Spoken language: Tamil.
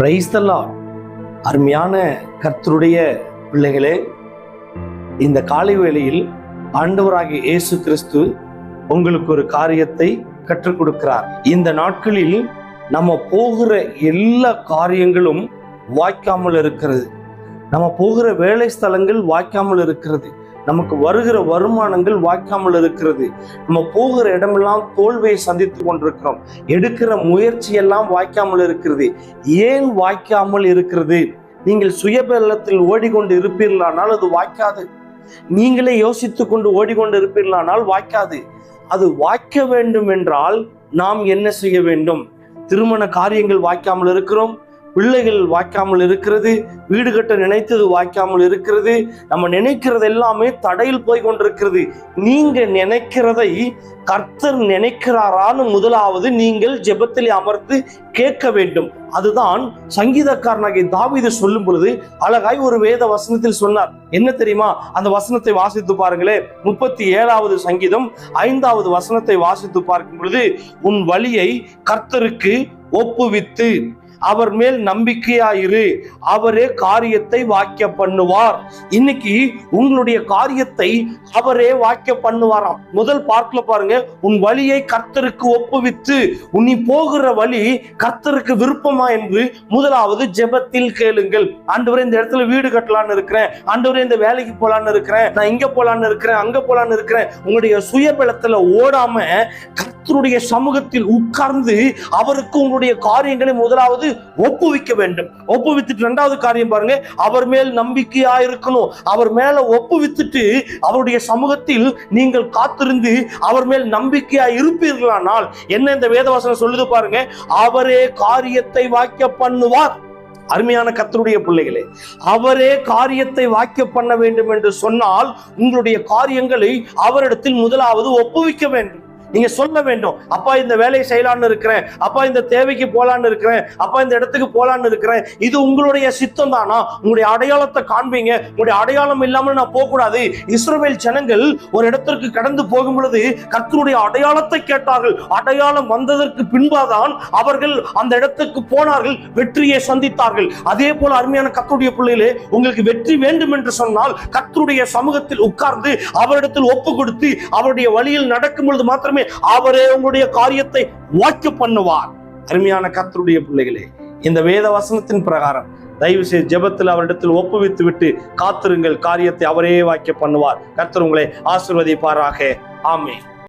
பிரைஸ்தல்லா அருமையான கர்த்தருடைய பிள்ளைகளே இந்த காலை வேளையில் ஆண்டவராகிய இயேசு கிறிஸ்து உங்களுக்கு ஒரு காரியத்தை கற்றுக் கொடுக்கிறார். இந்த நாட்களில் நம்ம போகிற எல்லா காரியங்களும் வாய்க்காமல் இருக்கிறது. நம்ம போகிற வேலை ஸ்தலங்கள் வாய்க்காமல் இருக்கிறது. நமக்கு வருகிற வருமானங்கள் வாய்க்காமல் இருக்கிறது. நம்ம போகிற இடமெல்லாம் தோல்வியை சந்தித்து கொண்டிருக்கிறோம். எடுக்கிற முயற்சியெல்லாம் வாய்க்காமல் இருக்கிறது. ஏன் வாய்க்காமல் இருக்கிறது? நீங்கள் சுயபலத்தில் ஓடிக்கொண்டு இருப்பீர்களானால் அது வாய்க்காது. நீங்களே யோசித்து கொண்டு ஓடிக்கொண்டு இருப்பீர்களானால் வாய்க்காது. அது வாய்க்க வேண்டும் என்றால் நாம் என்ன செய்ய வேண்டும்? திருமண காரியங்கள் வாய்க்காமல் இருக்கிறோம். பிள்ளைகள் வாய்க்காமல் இருக்கிறது வீடு கட்ட நினைத்தது வாய்க்காமல் இருக்கிறது நம்ம நினைக்கிறது எல்லாமே தடையில் போய் கொண்டிருக்கிறது. நீங்க நினைக்கிறதை கர்த்தர் நினைக்கிறாரான்னு முதலாவது நீங்கள் ஜெபத்தில் அமர்ந்து கேட்க வேண்டும். அதுதான் சங்கீதக்காரனாகிய தாவீது சொல்லும் பொழுது அழகாய் ஒரு வேத வசனத்தில் சொன்னார். என்ன தெரியுமா? அந்த வசனத்தை வாசித்து பாருங்களே. முப்பத்தி ஏழாவது சங்கீதம் ஐந்தாவது வசனத்தை வாசித்து பார்க்கும் பொழுது உன் வழியை கர்த்தருக்கு ஒப்புவித்து அவர் மேல் நம்பிக்கையாயிரு. அவரே காரியத்தை வாக்கிய பண்ணுவார். இன்னைக்கு உங்களுடைய காரியத்தை அவரே வாக்கிய பண்ணுவாராம். முதல் பார்க்கல பாருங்க உன் வழியை கர்த்தருக்கு ஒப்புவித்து நீ போகிற வழி கர்த்தருக்கு விருப்பமா? என்று முதலாவது ஜெபத்தில் கேளுங்கள். ஆண்டவரே இந்த இடத்துல வீடு கட்டலான்னு இருக்கிறேன். ஆண்டவரே இந்த வேலைக்கு போலான்னு இருக்கிறேன். நான் இங்க போலான்னு இருக்கிறேன் அங்க போலான்னு இருக்கிறேன். உங்களுடைய சுயபலத்துல ஓடாம கர்த்தருடைய சமூகத்தில் உட்கார்ந்து அவருக்கு உங்களுடைய காரியங்களை முதலாவது ஒப்புவிக்க வேண்டும். ஒப்புவித்துட்டு ரெண்டாவது காரியம் பாருங்க. அவர் மேல் நம்பிக்கையா இருக்கணும். அவர் மேல ஒப்புவித்துட்டு அவருடைய சமூகத்தில் நீங்கள் காத்திருந்து அவர் மேல் நம்பிக்கையா இருப்பீர்களானால் என்ன இந்த வேதவாசனம் சொல்லுது பாருங்க? அவரே காரியத்தை வாக்கிய பண்ணுவார். அருமையான கத்தருடைய பிள்ளைகளே அவரே காரியத்தை வாக்கிய பண்ண வேண்டும் என்று சொன்னால் உங்களுடைய காரியங்களை அவரிடத்தில் முதலாவது ஒப்புவிக்க வேண்டும். நீங்க சொல்ல வேண்டும் அப்பா இந்த வேலையை செய்யலான்னு இருக்கிறேன் அப்பா இந்த தேவைக்கு போலான்னு இருக்கிறேன் அப்பா இந்த இடத்துக்கு போலான்னு இருக்கிறேன். இது உங்களுடைய சித்தம் தானா? உங்களுடைய அடையாளத்தை காண்பீங்க. உங்களுடைய அடையாளம் இல்லாமல் நான் போகக்கூடாது. இஸ்ரோவேல் ஜனங்கள் ஒரு இடத்திற்கு கடந்து போகும் பொழுது கர்த்தருடைய அடையாளத்தை கேட்டார்கள். அடையாளம் வந்ததற்கு பின்பாதான் அவர்கள் அந்த இடத்துக்கு போனார்கள் வெற்றியை சந்தித்தார்கள். அதே போல அருமையான கத்தருடைய பிள்ளைகளே உங்களுக்கு வெற்றி வேண்டும் என்று சொன்னால் கத்தருடைய சமூகத்தில் உட்கார்ந்து அவரிடத்தில் ஒப்பு கொடுத்து அவருடைய வழியில் நடக்கும் பொழுது மாத்திரமே அவரே உங்களுடைய காரியத்தை வாக்கு பண்ணுவார். அருமையான கத்தருடைய பிள்ளைகளே இந்த வேத வசனத்தின் பிரகாரம் தயவு செய்து ஜெபத்தில் அவரிடத்தில் ஒப்புவித்து விட்டு காத்திருங்கள். காரியத்தை அவரே வாக்கிய பண்ணுவார். கர்த்தர் உங்களை ஆசிர்வதிப்பாராக. ஆமே